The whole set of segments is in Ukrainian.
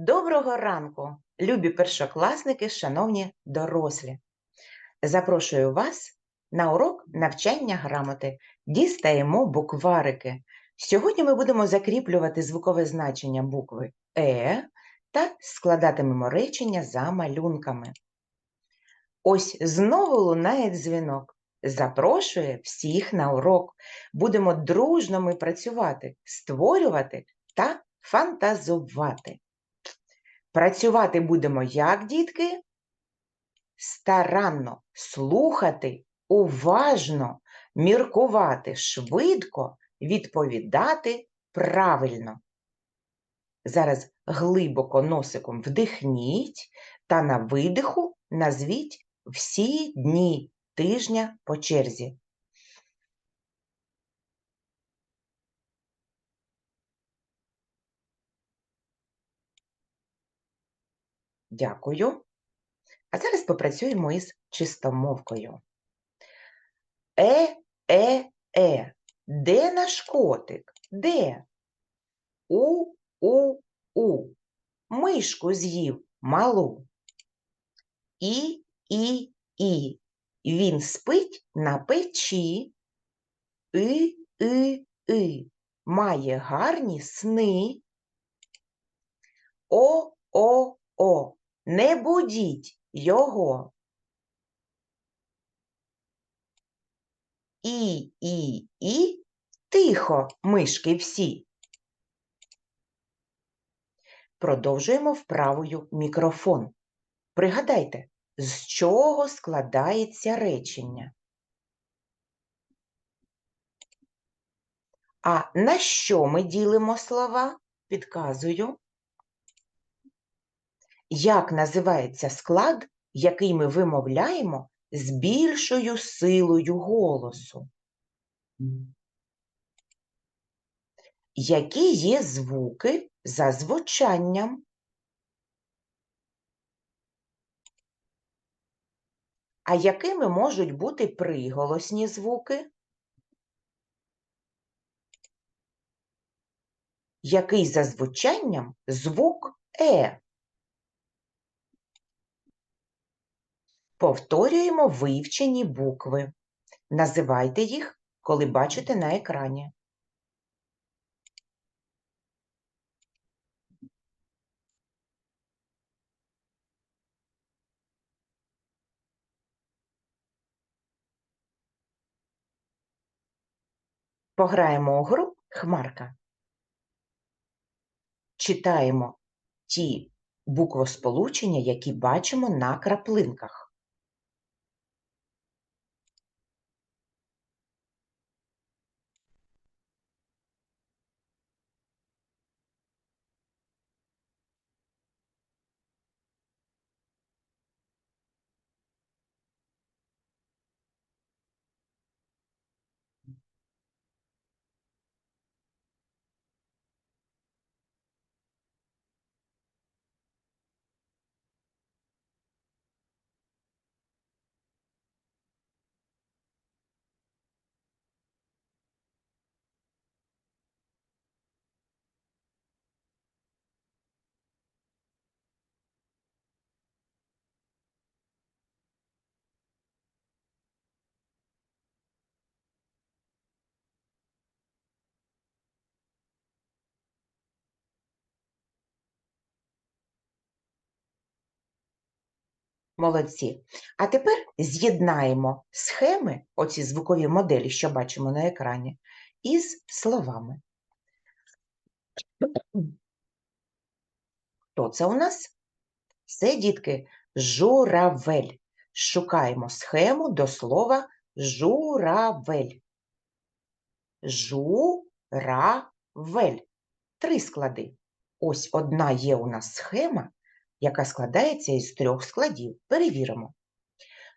Доброго ранку, любі першокласники, шановні дорослі. Запрошую вас на урок навчання грамоти. Дістаємо букварики. Сьогодні ми будемо закріплювати звукове значення букви Е та складатимемо речення за малюнками. Ось знову лунає дзвінок. Запрошує всіх на урок. Будемо дружно ми працювати, створювати та фантазувати. Працювати будемо як, дітки? Старанно слухати, уважно, міркувати швидко, відповідати правильно. Зараз глибоко носиком вдихніть та на видиху назвіть всі дні тижня по черзі. Дякую. А зараз попрацюємо із чистомовкою. Е, е, е. Де наш котик? Де? У, у, у. Мишку з'їв малу. І, і, і. Він спить на печі. И, и, и. Має гарні сни. О, о, о. Не будіть його. І, і, і, тихо, мишки всі. Продовжуємо вправою мікрофон. Пригадайте, з чого складається речення. А на що ми ділимо слова? Підказую. Як називається склад, який ми вимовляємо з більшою силою голосу? Які є звуки за звучанням? А якими можуть бути приголосні звуки? Який за звучанням звук Е? Повторюємо вивчені букви. Називайте їх, коли бачите на екрані. Пограємо у гру Хмарка. Читаємо ті буквосполучення, які бачимо на краплинках. Молодці. А тепер з'єднаємо схеми, оці звукові моделі, що бачимо на екрані, із словами. Хто це у нас? Це, дітки, журавель. Шукаємо схему до слова журавель. Журавель. Три склади. Ось одна є у нас схема, яка складається із трьох складів. Перевіримо.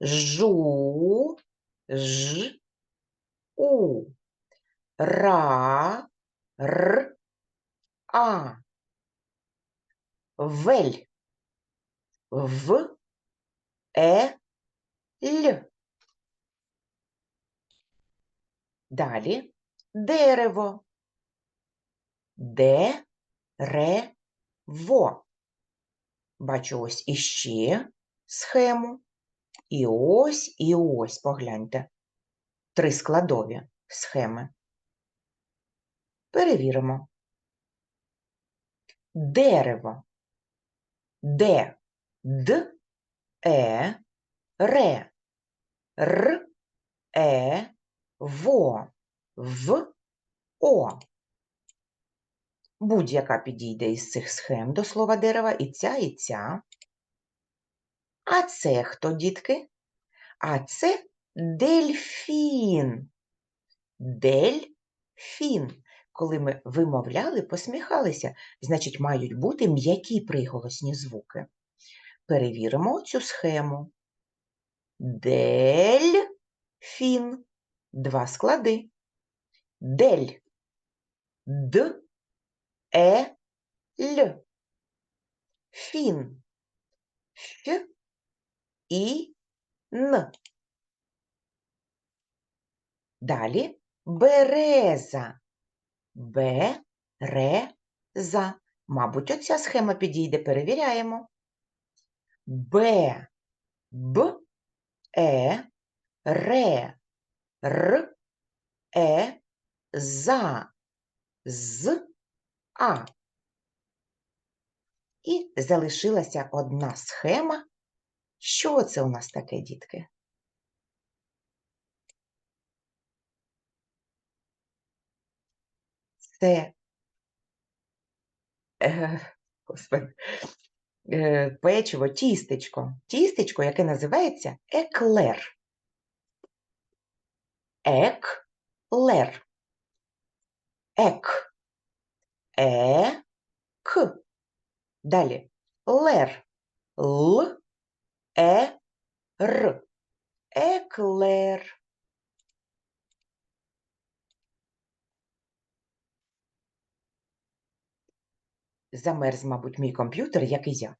Жу, ж, у, ра, р, а. Вель. В, е, л. Далі дерево. Де, ре, во. Бачу ось іще схему. І ось, і ось, погляньте. Три складові схеми. Перевіримо. Дерево. Де, д, е, ре, р, е, во, в, о. Будь-яка підійде із цих схем до слова дерева і ця, і ця. А це хто, дітки? А це дельфін. Дельфін. Коли ми вимовляли, посміхалися, значить, мають бути м'які приголосні звуки. Перевіримо цю схему. Дельфін. Два склади. Дель. Д. Е. Л. Фін. Ф. І. Н. Далі береза. Б-ре-за. Мабуть, оця схема підійде, перевіряємо. Б, Б, Е, Ре, Р, Е, За, З, А. І залишилася одна схема. Що це у нас таке, дітки? Це е, господи, е, печиво, тістечко. Тістечко, яке називається еклер. Ек-лер. Ек. Е. К. Далі. Лер. Л. Е. Р. Еклер. Замерз, мабуть, мій комп'ютер, як і я.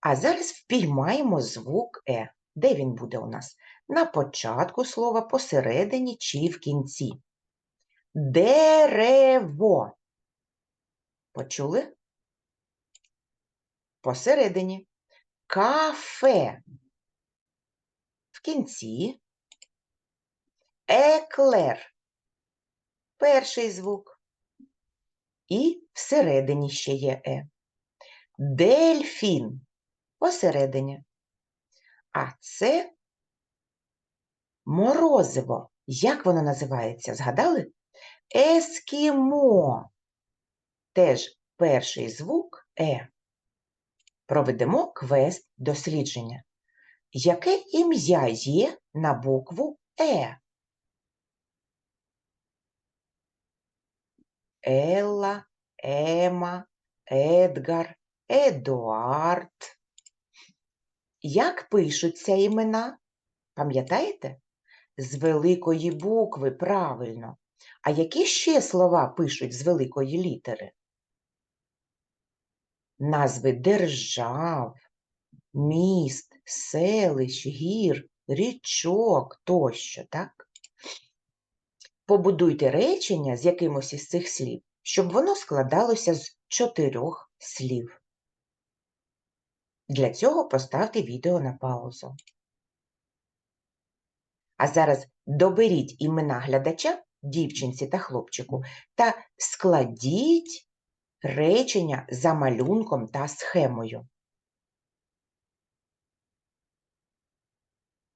А зараз впіймаємо звук Е. Де він буде у нас? На початку слова, посередині чи в кінці. Дерево. Почули? Посередині. Кафе. В кінці. Еклер. Перший звук. І всередині ще є Е. Дельфін. Посередині. А це морозиво. Як воно називається? Згадали? Ескімо. Теж перший звук Е. Проведемо квест дослідження. Яке ім'я є на букву Е? Елла, Ема, Едгар, Едуард. Як пишуться імена? Пам'ятаєте? З великої букви, правильно. А які ще слова пишуть з великої літери? Назви держав, міст, селищ, гір, річок тощо, так? Побудуйте речення з якимось із цих слів, щоб воно складалося з чотирьох слів. Для цього поставте відео на паузу. А зараз доберіть імена глядача, дівчинці та хлопчику, та складіть речення за малюнком та схемою.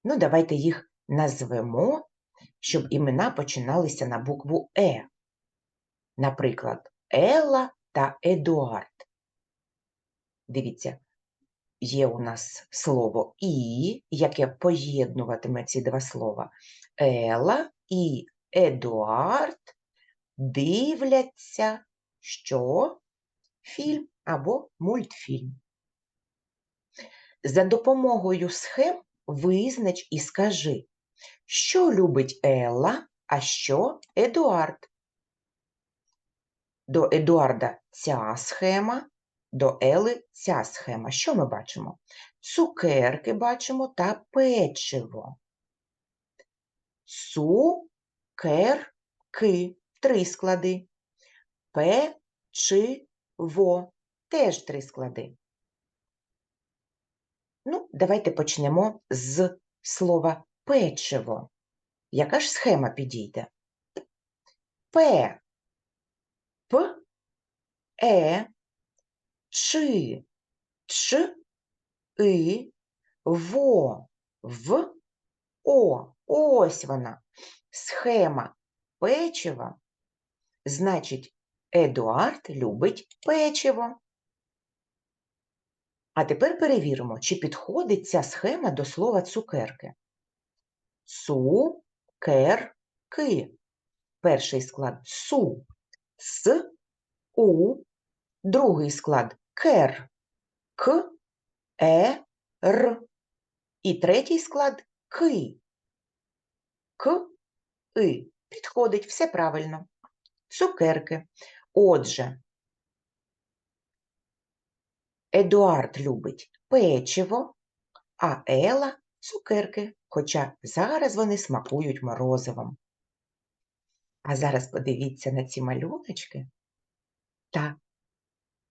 Ну, давайте їх назвемо, щоб імена починалися на букву Е. Наприклад, Елла та Едуард. Дивіться, є у нас слово І, яке поєднуватиме ці два слова. Ела і Едуард дивляться, що фільм або мультфільм. За допомогою схем визнач і скажи, що любить Елла, а що Едуард. До Едуарда ця схема, до Ели ця схема. Що ми бачимо? Цукерки бачимо та печиво. Цукерки три склади. Печиво теж три склади. Ну, давайте почнемо з слова печиво. Яка ж схема підійде? П, П, Е, Чи, Ч, И, Во, В, О. Ось вона. Схема печива. Значить, Едуард любить печиво. А тепер перевіримо, чи підходить ця схема до слова цукерки. Цукерки. Перший склад су, с, у, другий склад кер, к, е, р. І третій склад ки, к, и. Підходить все правильно. Цукерки. Отже, Едуард любить печиво, а Ела цукерки, хоча зараз вони смакують морозивом. А зараз подивіться на ці малюночки та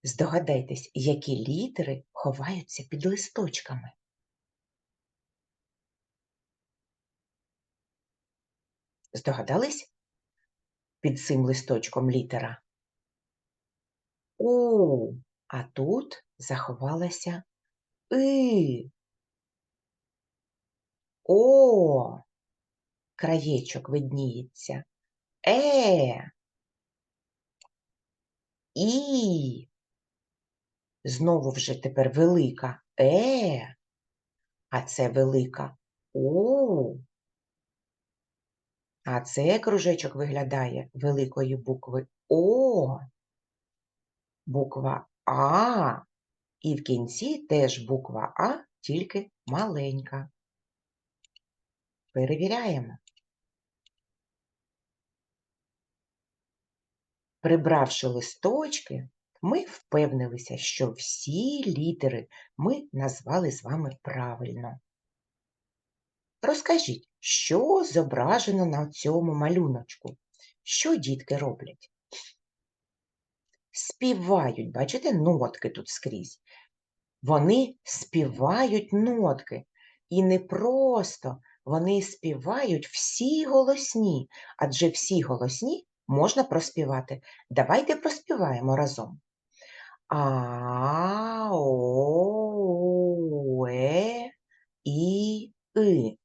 здогадайтесь, які літери ховаються під листочками. Здогадались? Під цим листочком літера У, а тут заховалася И. О, краєчок видніється. Е. І. Знову вже тепер велика Е, а це велика У. А це кружечок виглядає великої букви О, буква А, і в кінці теж буква А, тільки маленька. Перевіряємо. Прибравши листочки, ми впевнилися, що всі літери ми назвали з вами правильно. Розкажіть, що зображено на цьому малюночку? Що дітки роблять? Співають, бачите, нотки тут скрізь. Вони співають нотки. І не просто вони співають всі голосні, адже всі голосні можна проспівати. Давайте проспіваємо разом. А, О, Е, І, И.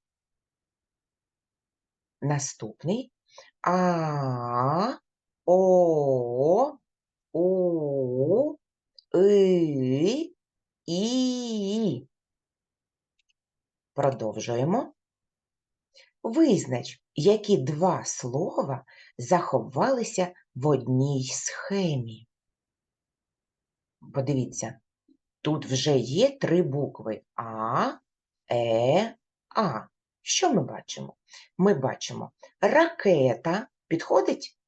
Наступний А, О, У, И, І. Продовжуємо. Визнач, які два слова заховалися в одній схемі. Подивіться, тут вже є три букви А, Е, А. Що ми бачимо? Ми бачимо ракета підходить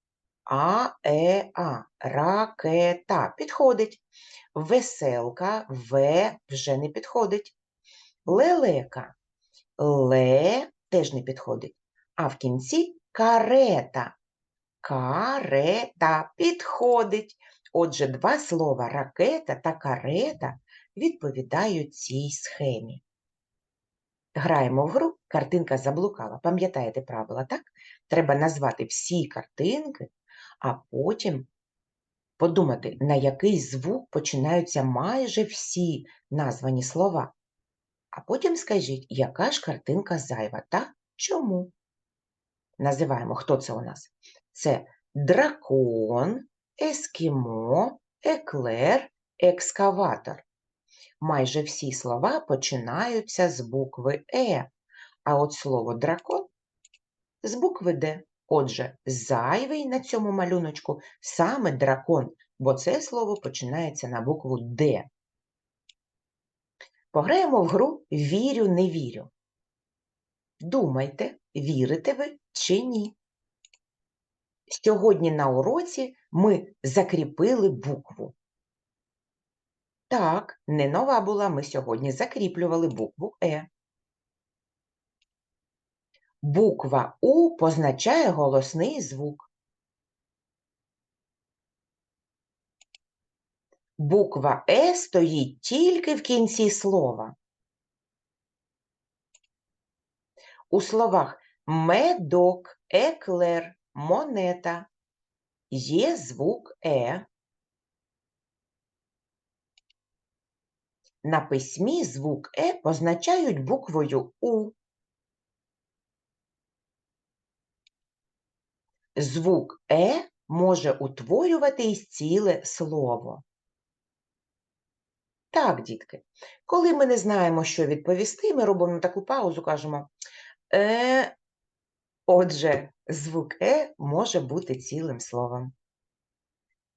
А, Е, А. Ракета підходить. Веселка В вже не підходить. Лелека Ле теж не підходить. А в кінці карета. Карета підходить. Отже, два слова ракета та карета відповідають цій схемі. Граємо в гру, картинка заблукала. Пам'ятаєте правила, так? Треба назвати всі картинки, а потім подумати, на який звук починаються майже всі названі слова. А потім скажіть, яка ж картинка зайва та чому? Називаємо, хто це у нас? Це дракон, ескімо, еклер, екскаватор. Майже всі слова починаються з букви Е, а от слово дракон з букви Д. Отже, зайвий на цьому малюночку саме дракон, бо це слово починається на букву Д. Пограємо в гру Вірю, не вірю. Думайте, вірите ви чи ні. Сьогодні на уроці ми закріпили букву. Так, не нова була, ми сьогодні закріплювали букву Е. Буква У позначає голосний звук. Буква Е стоїть тільки в кінці слова. У словах медок, еклер, монета є звук Е. На письмі звук Е позначають буквою У. Звук Е може утворювати ціле слово. Так, дітки, коли ми не знаємо, що відповісти, ми робимо таку паузу, кажемо е. Отже, звук Е може бути цілим словом.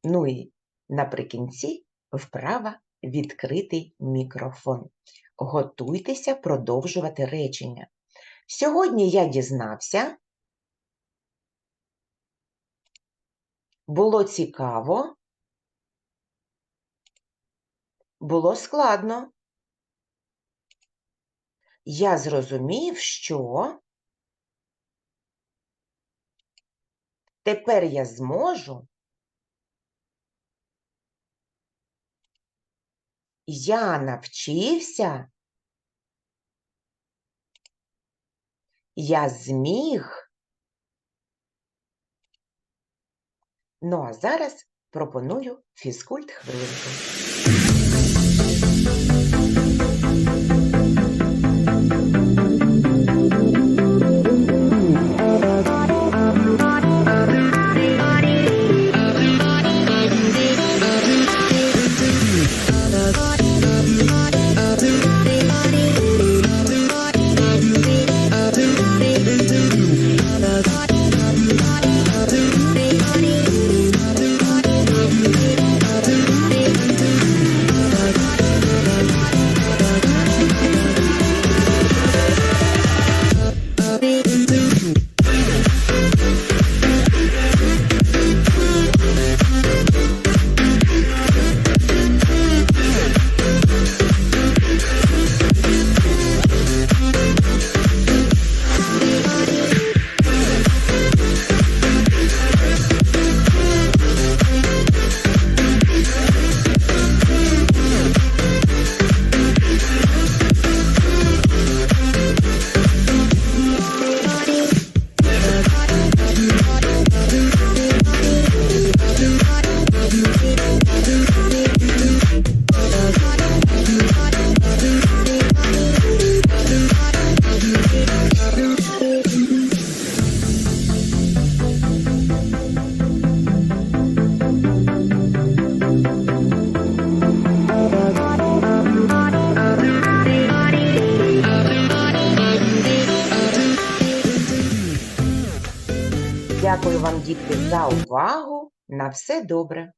Ну і наприкінці вправа відкритий мікрофон. Готуйтеся продовжувати речення. Сьогодні я дізнався. Було цікаво. Було складно. Я зрозумів, що тепер я зможу. Я навчився. Я зміг. Ну а зараз пропоную фізкульт хвилинку. Дякую вам, дітки, за увагу. На все добре.